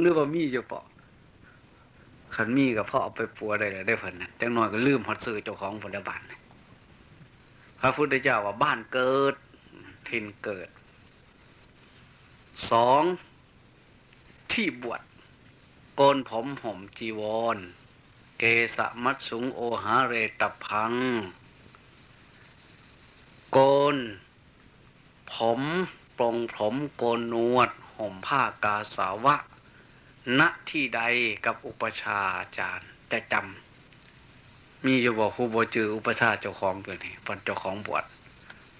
หรือว่ามีอยู่เปล่าคันมีกับพ่อเอาไปปัวได้เลยได้เพิ่นะจังหน่อยก็ลืมฮอดซื้อเจ้าของผลบัตพระพุทธเจ้าว่าบ้านเกิดทินเกิดสองที่บวชโกนผมห่มจีวร เกสมัดสุงโอหาเรตพัง โกน ผมปรงผมโกนนวด ห่มผ้ากาสาวะ ณที่ใดกับอุปชาอาจารย์จะจำมีอยู่บอกครูบจืออุปชาเจ้าของตัวนี้ปันเจ้าของบวช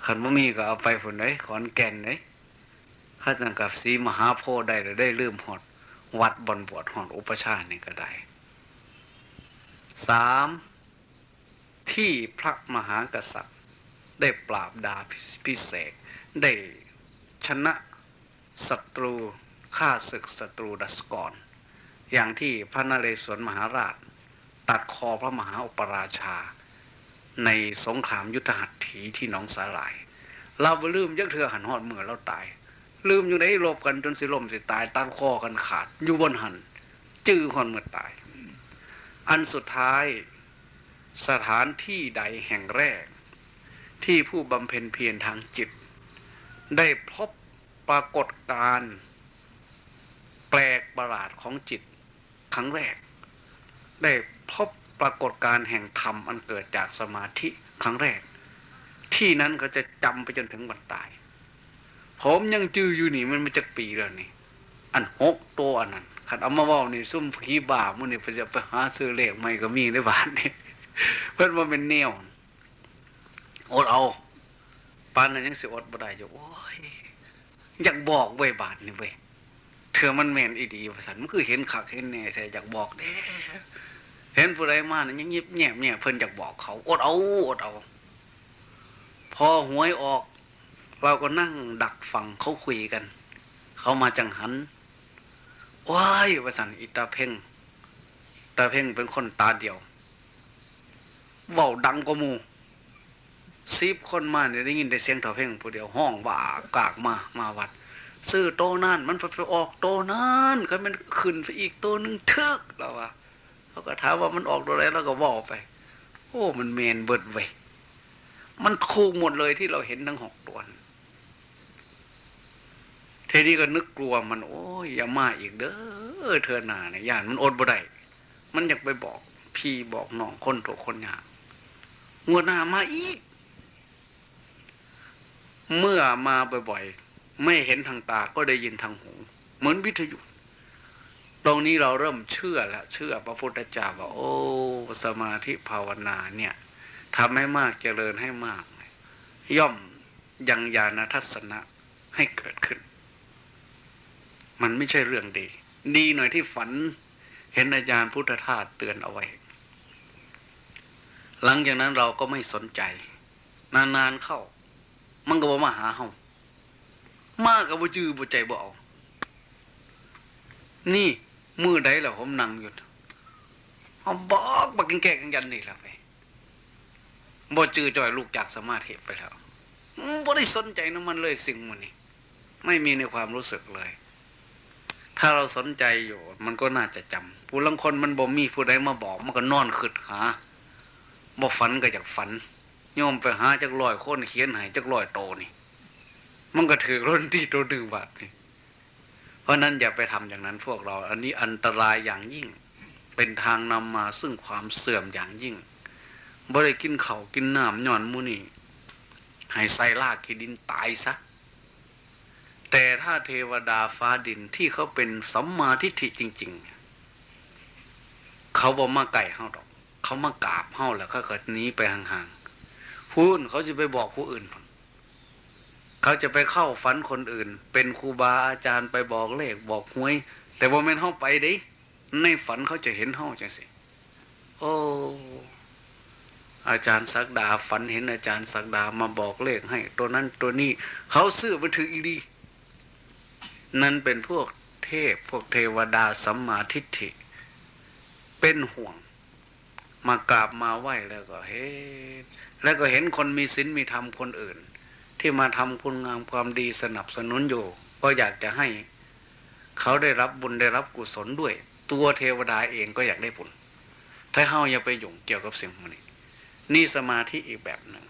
ขันบ่มีก็เอาไปฝนไหนขอนแก่นไหนข้าจังกับสีมหาโพธิ์ได้หรือได้ลืมหอด วัดบนบวชหอดอุปชานี่ก็ได้สามที่พระมหากษัตริย์ ได้ปราบดาพิเศษ ได้ชนะศัตรู ฆ่าศึกศัตรูดัสกร อย่างที่พระนเรศวรมหาราช ตัดคอพระมหาอุปราชา ในสงครามยุทธหัตถีที่หนองสาหร่าย เราบ่ลืมยักเถือหันหอดเมื่อเราตาย ลืมอยู่ในลบกันจนสิลมสิตายตัดคอกันขาด อยู่บนหัน จื้อหอนเมื่อตาย อันสุดท้ายสถานที่ใดแห่งแรก ที่ผู้บำเพ็ญเพียรทางจิต ได้พบปรากฏการ แปลกประหลาดของจิตครั้งแรก ได้พบปรากฏการแห่งธรรมอันเกิดจากสมาธิครั้งแรก ที่นั้นก็จะจำไปจนถึงวันตาย ผมยังจืออยู่นี่มันมาจากปีแล้วนี่ อันหกตัวอันนั้นขัดเอามาว่านี่ซุ่มขี้บามันนี่ไปจะไปหาซื้อเลขใหม่ก็มีในบ้านนี่เพื่อนว่าเป็นแนวอดเอาปานนั้นยังสิอดบ่ได้อยู่โอ้ยอยากบอกไว้บาทนี่เว้ย เธอมันแม่นอีดีว่าสันมันคือเห็นขักเห็นแน่แต่อยากบอกเด้เห็นผู้ใดมาเนี่ยยังยิบแง่แง่ยเพิ่นอยากบอกเขาอดเอาอดเอา พอหวยออก เราก็นั่งดักฟังเขาคุยกัน เขามาจังหันว้ายว่าสันอิตาเพ่งตาเพ่งเป็นคนตาเดียวเว้าดังกว่ามูซีบคนมาเนี่ยได้ยินแต่เสียงตาเพ่งผู้เดียวห้องว่ากากมามาวัด ซื้อโตนั่นมันไปออกโตนั่นก็มันขึ้นไปอีกโตหนึงทึกแล้ววะเขาก็ถามว่ามันออกตัวไหนแล้วก็บอกไป โอ้ มันเมนเบิดไว้มันคูหมดเลยที่เราเห็นทั้งหกตัวเทนี้ก็นึกกลัวมัน โอ้ยอย่ามาอีกเด้อเธอหนาเนี่ยย่านมันอดบ่ได้มันอยากไปบอก พี่บอกน้องคนโตคนยากงวดหน้ามาอีก เมื่อมาบ่อยๆ ไม่เห็นทางตาก็ได้ยินทางหู เหมือนวิทยุ ตรงนี้เราเริ่มเชื่อแล้วเชื่อพระพุทธเจ้าว่าโอ้สมาธิภาวนาเนี่ยทำให้มากเจริญให้มาก ย่อมยังญาณทัศนะให้เกิดขึ้น มันไม่ใช่เรื่องดี ดีหน่อยที่ฝันเห็นอาจารย์พุทธทาสเตือนเอาไว้ หลังจากนั้นเราก็ไม่สนใจ นานๆเข้า มันก็บ่มาหาเฮา มากกับบ่จือบ่ใจบ่เอานี่มือใดแล้วผมนั่งอยู่เอาบอกบักกินแก่กันยันนี่ละไปบ่จือจ่อยลูกจากสมาธิไปแล้วบ่ได้สนใจน้ำมันเลยสิ่งมันนี้ ไม่มีในความรู้สึกเลย ถ้าเราสนใจอยู่ มันก็น่าจะจำผู้ลังคนมันบ่มีผู้ใดมาบอก มันก็นอนขึ้นหาบ่ฝันก็จากฝันโยมไปหาจักลอยคนเขียนให้จักลอยโตนี่ มันก็ถือร่นที่ตัวดึงบาทนี่เพราะนั้นอย่าไปทำอย่างนั้นพวกเรา อันนี้อันตรายอย่างยิ่ง เป็นทางนำมาซึ่งความเสื่อมอย่างยิ่งบ่ได้กินเขากินน้ำย่อนมูนี่ให้ใส่ลากกินดินตายซะแต่ถ้าเทวดาฟ้าดินที่เขาเป็นสัมมาทิฏฐิจริง ๆ เขาบอกมาไก่เฮาดอก เขามากราบเฮาแล้วก็เกิดนี้ไปห่างๆพูนเขาจะไปบอกผู้อื่นพุ่น เขาจะไปเข้าฝันคนอื่น เป็นครูบาอาจารย์ไปบอกเลขบอกหวย แต่ว่าแม่นเฮาไปด้ในฝันเขาจะเห็นเฮาจังสิโอ้อาจารย์สักดาฝันเห็นอาจารย์สักดามาบอกเลขให้ ตัวนั้นตัวนี้ เขาซื้อมันถืออีดีนั่นเป็นพวกเทพพวกเทวดาสัมมาทิฏฐิ เป็นห่วง มากราบมาไหว้แล้วก็เห็นแล้วก็เห็นคนมีศีลมีธรรมคนอื่น ที่มาทำคุณงามความดีสนับสนุนอยู่ ก็อยากจะให้เขาได้รับบุญได้รับกุศลด้วย ตัวเทวดาเองก็อยากได้บุญถ้าเฮาอย่าไปหยุ่งเกี่ยวกับสิ่งพวกนี้นี่สมาธิอีกแบบหนึ่ง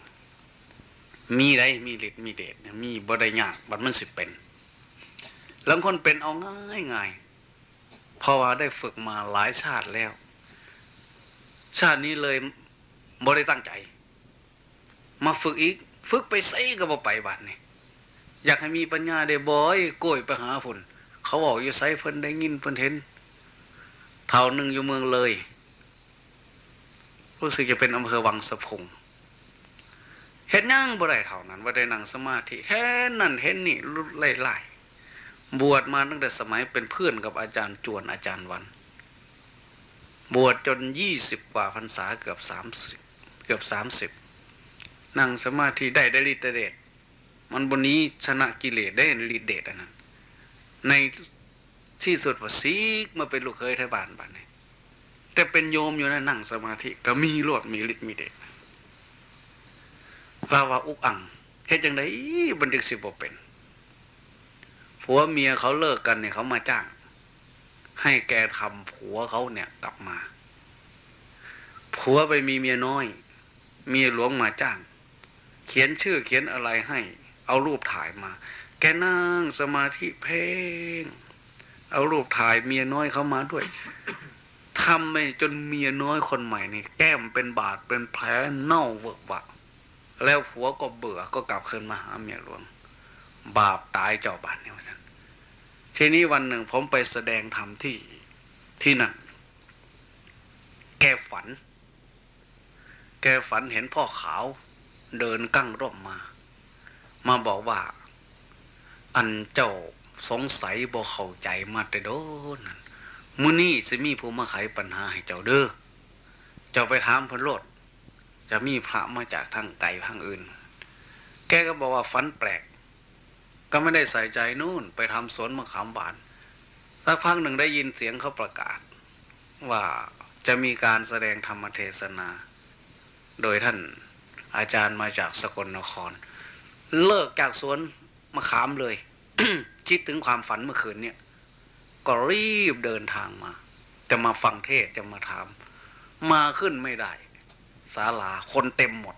มีไรมีฤทธิ์มีเดชมีบริยากบัดมันสิเป็นบางคนเป็นเอาง่ายง่ายเพราะว่าได้ฝึกมาหลายชาติแล้ว ชาตินี้เลยบ่ได้ตั้งใจ มาฝึกอีก ฝึกไปไสก็บ่ไปบัดนี่อยากให้มีปัญญาได้บ่อยโกยไปหาผลเขาบอกอยู่ไสเพิ่นได้ยินเพิ่นเห็นเท่าหนึงอยู่เมืองเลย รู้สึกจะเป็นอำเภอวังสะพุงเห็นย่างบ่ได้เท่านั้นว่าได้นั่งสมาธิเห็นนั่นเห็นนี่รุดไล่ไล่บวชมาตั้งแต่สมัยเป็นเพื่อนกับอาจารย์จวนอาจารย์วัน บวชจนยี่สิบกว่าพรรษาเกือบสามสิบเกือบสามสิบ นั่งสมาธิได้ได้ฤทธิเดชมันบนนี้ชนะกิเลสได้ฤทธิเดชอันนั้น ในที่สุดว่าซีกมาเป็นลูกเคยไทยบ้านบ้านนี้แต่เป็นโยมอยู่นะนั่งสมาธิก็มีโลดมีฤทธิ์มีเดชเราว่าอุกอังเฮ็ดจังไดบันทึกสิบ่เป็นผัวเมียเขาเลิกกันเนี่ยเขามาจ้าง ให้แกทำผัวเขาเนี่ยกลับมาผัวไปมีเมียน้อย เมียหลวงมาจ้าง เขียนชื่อเขียนอะไรให้ เอารูปถ่ายมา แกนั่งสมาธิเพ่งเอารูปถ่ายเมียน้อยเขามาด้วยทำไปจนเมียน้อยคนใหม่นี่แก้มเป็นบาดเป็นแผลเน่าเวิกวะแล้วผัวก็เบื่อก็กลับคืนมาหาเมียหลวง บาปตายเจ้าบาดเนี่ยว่าท่านทีนี้วันหนึ่งผมไปแสดงธรรมที่ที่นั่นแกฝัน แกฝันเห็นพ่อขาว เดินกั้งร่มมา มาบอกว่า อันเจ้าสงสัยบ่เข้าใจมาแต่โดนมื้อนี้สิมีผู้มาไขปัญหาให้เจ้าเด้อเจ้าไปถามพิ่นโลดจะมีพระมาจากทางไกลทางอื่น แกก็บอกว่าฝันแปลก ก็ไม่ได้ใส่ใจนู่นไปทำสวนมะขามหวานสักพักหนึ่งได้ยินเสียงเขาประกาศ ว่าจะมีการแสดงธรรมเทศนา โดยท่าน อาจารย์มาจากสกลนคร เลิกจากสวนมะขามเลย คิดถึงความฝันเมื่อคืนเนี่ย ก็รีบเดินทางมา จะมาฟังเทศจะมาถาม มาขึ้นไม่ได้ศาลาคนเต็มหมด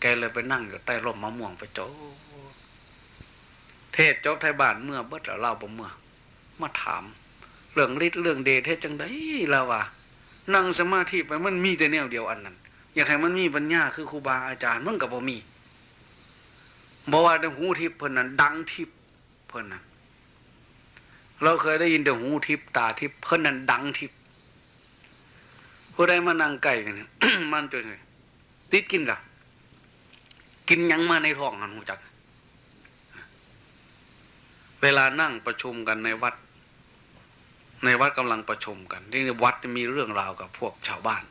แกเลยไปนั่งอยู่ใต้ร่มมะม่วงไปโจเทศจบไทยบ้านเมื่อเบิดแล้วเล่าบ่เมื่อ มาถาม เรื่องฤทธิ์เรื่องเดชเทศจังไดแล้วว่านั่งสมาธิไปมันมีแต่แนวเดียวอันนั้น อยากให้มันมีปัญญาคือครูบาอาจารย์มันก็บ่มีบอกว่าแต่หูทิพย์เพิ่นนั้นดังทิพย์เพิ่นนั้นเราเคยได้ยินแต่หูทิพย์ตาทิพย์เพิ่นนั้นดังทิพย์ผู้ใดมานั่งใกล้กันมันจนติดกินกะกินยังมาในท้องหันหูจัก เวลานั่งประชุมกันในวัด ในวัดกำลังประชุมกันที่ในวัดจะมีเรื่องราวกับพวกชาวบ้าน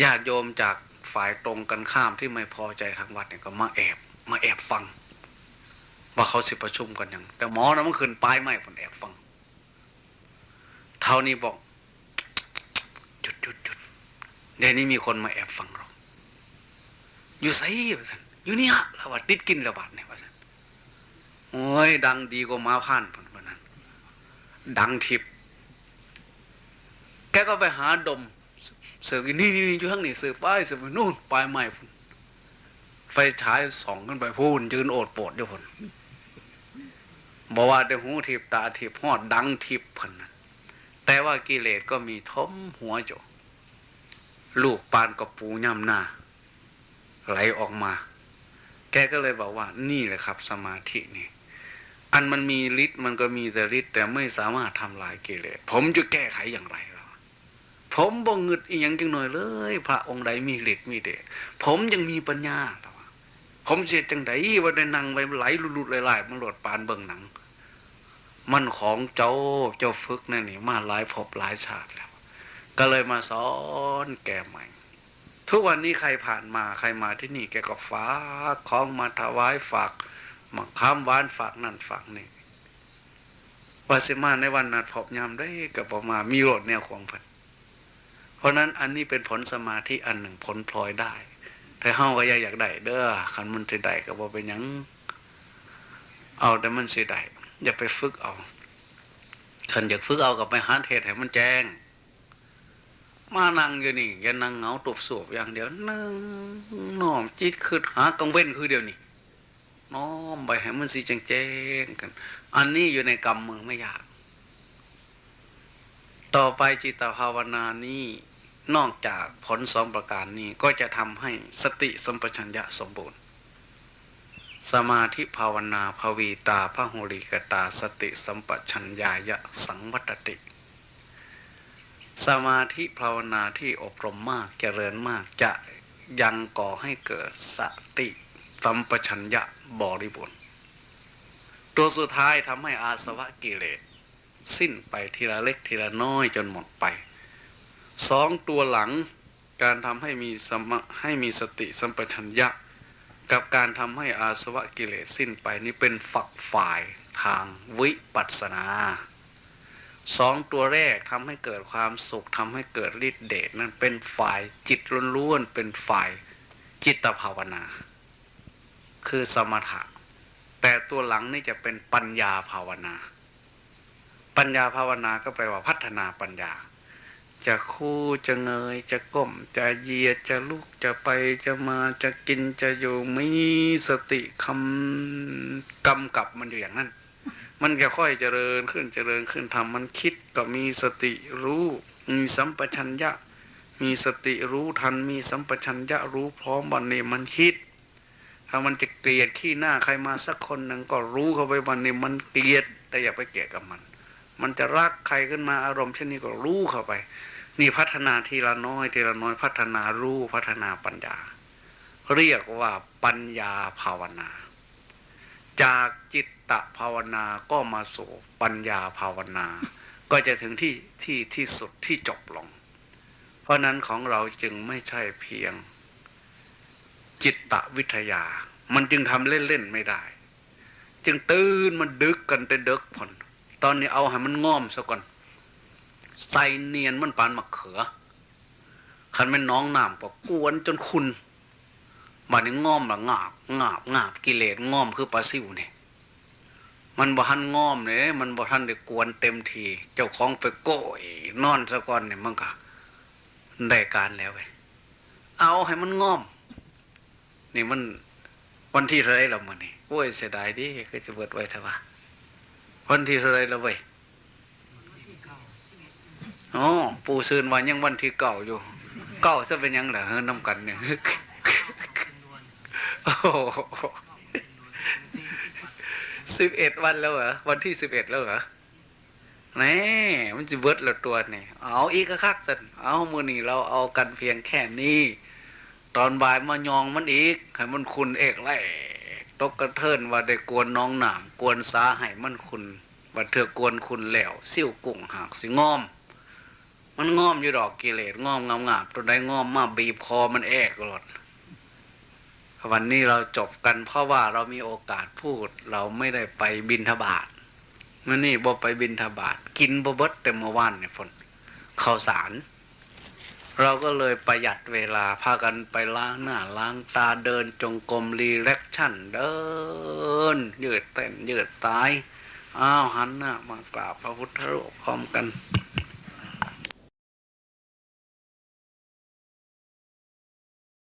ญาติโยมจากฝ่ายตรงกันข้ามที่ไม่พอใจทางวัดเนี่ยก็มาแอบ มาแอบฟัง ว่าเขาสิประชุมกันยังแต่หมอนะเมื่อคืนปลายไม่ผมแอบฟัง เท่านี้บอกหยุดหยุดหยุดเดี๋ยวนี้มีคนมาแอบฟังเราอยู่ไสว่าสันอยู่นี่ละราว่าติดกินระบาดเนี่ยว่าสันโอ้ยดังดีกว่าม้าพันคนนั้น ดังทิพย์แกก็ไปหาดม เสือกินนี่นี่อยู่ข้างนี้เสือป้ายเสือไปนู่นปลายไม้พุ่นไฟฉายส่องขึ้นไปพูนยืนโอดโปดอยู่พุ่นบอกว่าได้หูทิพตาทิพหอดดังทิพพันแต่ว่ากิเลสก็มีทมหัวโจลูกปานกับปูย่ำหน้า ไหลออกมา แกก็เลยบอกว่า นี่แหละครับ สมาธินี่ อันมันมีฤทธิ์มันก็มีแต่ฤทธิ์แต่ไม่สามารถทำลายกิเลสผมจะแก้ไขอย่างไร ผมบ่งึดอีหยังจังหน่อยเลย พระองค์ใดมีฤทธิ์มีเดชผมยังมีปัญญาล่ะวะผมเสียจังไดว่าได้นั่งไปไหลหลุดๆไหลๆมันหลดปานเบิ่งหนัง มันของเจ้าเจ้าฝึกนั่นนี่มาหลายภพหลายชาติแล้ว ก็เลยมาสอนแกใหม่ ทุกวันนี้ใครผ่านมาใครมาที่นี่แกก็ฝากของมาถวายฝากมาค้ามวานฝากนั่นฝากนี่ว่าสิมาในวันนัดพบยามได้กับประมามีโรดแนวของเพิ่น เพราะนั้นอันนี้เป็นผลสมาธิอันหนึ่งผลพลอยได้แต่เฮาก็อยากได้เด้อคันมันสิได้ก็บ่เป็นยังเอาแต่มันสิได้อย่าไปฝึกเอาขันอยากฝึกเอากับไปหาเทศให้มันแจ้ง มานั่งอยู่นี่อย่านั่งเหงาตบสูบอย่างเดียวนั่งน้อมจิตคือหากังเว้นคือเดียวนี่น้อมไปให้มันสีแจ้งๆกัน อันนี้อยู่ในกำมือไม่ยาก ต่อไปจิตภาวนานี้ นอกจากผลสองประการนี้ก็จะทำให้สติสัมปชัญญะสมบูรณ์ สมาธิภาวนาภวีตาพระหุริกตาสติสัมปชัญญายะสังวัตติ สมาธิภาวนาที่อบรมมากเจริญมากจะยังก่อให้เกิดสติสัมปชัญญะบริบูรณ์ ตัวสุดท้ายทำให้อาสวะกิเลส สิ้นไปทีละเล็กทีละน้อยจนหมดไป สองตัวหลังการทำให้มีสมให้มีสติสัมปชัญญะ กับการทำให้อาสวะกิเลสสิ้นไปนี่เป็นฝักฝ่ายทางวิปัสสนาสองตัวแรกทำให้เกิดความสุขทำให้เกิดฤทธิเดชนั่นเป็นฝ่ายจิตล้วนๆเป็นฝ่ายจิตภาวนา คือสมถะ แต่ตัวหลังนี่จะเป็นปัญญาภาวนา ปัญญาภาวนาก็แปลว่าพัฒนาปัญญา จะคู่จะเงย จะก้ม จะเยียดจะลุกจะไปจะมาจะกินจะอยู่มีสติคำกำกับมันอยู่อย่างนั้น มันจะค่อยเจริญขึ้นเจริญขึ้นทำมันคิดก็มีสติรู้มีสัมปชัญญะ มีสติรู้ทันมีสัมปชัญญะรู้พร้อมวันนี้มันคิด ถ้ามันจะเกลียดขี้หน้าใครมาสักคนหนึ่งก็รู้เข้าไปวันนี้มันเกลียดแต่อย่าไปเกลียดกับมัน มันจะรักใครขึ้นมาอารมณ์เช่นนี้ก็รู้เข้าไป นี่พัฒนาทีละน้อยทีละน้อยพัฒนารู้พัฒนาปัญญา เรียกว่าปัญญาภาวนา จากจิตตภาวนาก็มาสู่ปัญญาภาวนา ก็จะถึงที่ที่ที่สุดที่จบลง เพราะนั้นของเราจึงไม่ใช่เพียง จิตตวิทยา มันจึงทำเล่นๆไม่ได้ จึงตื่นมันดึกกันแต่ดึกผล ตอนนี้เอาให้มันง่อมซะก่อน ใส่เนียนมันปานมะเขือ คันแม่นน้องน้ำก็กวนจนคุณบัดนี้ง่อมละงาบงาบงาบกิเลสง่อมคือปลาซิวเนี่ยมันบ่ทันง่อมเลยมันบ่ทันได้กวนเต็มที เจ้าของไปโก้ยนอนซะก่อนเนี่ยมันก็ได้การแล้วไปเอาให้มันง่อม นี่มันวันที่ไรแล้วมันนี่โอ้ยเสียดายดิคือจะเบิดไว้เถอะวะ วันที่เท่าไรแล้วเว้ยอ๋อปูซืนวันยังวันที่เก่าอยู่ เก่าซะเป็นยังเหรอเฮ้ยน้ำกันเนี่ยโอ้สิบเอ็ดวันแล้วเหรอวันที่สิบเอ็ดแล้วเหรอแน่มันจะเบิดแล้วตัวนี่เอาอีกก็คักสันเอามือนี่เราเอากันเพียงแค่นี้ ตอนบ่ายมายองมันอีกให้มันคุณเอกไล่ ตกกระเทินว่าได้กวนน้องหนามกวนสาให้มันคุณว่าเธอกวนคุณแล้วซิ่วกุ้งหากสิงอม มันง้อมอยู่ดอกกิเลสง้อมงามงามตัวใดง้อมมาบีบคอมันแอกหลดวันนี้เราจบกันเพราะว่าเรามีโอกาสพูด เราไม่ได้ไปบินทบาทเมื่อนี่บ่ไปบินทบาทกินบ่เบิดเต็มเมื่อวานเนี่ยฝนข้าวสาร เราก็เลยประหยัดเวลาพากันไปล้างหน้าล้างตาเดินจงกรมรีแลกชั่นเดิน ยืดเต้นยืดตาย อ้าวหันหน้ามากราบพระพุทธรูปพร้อมกัน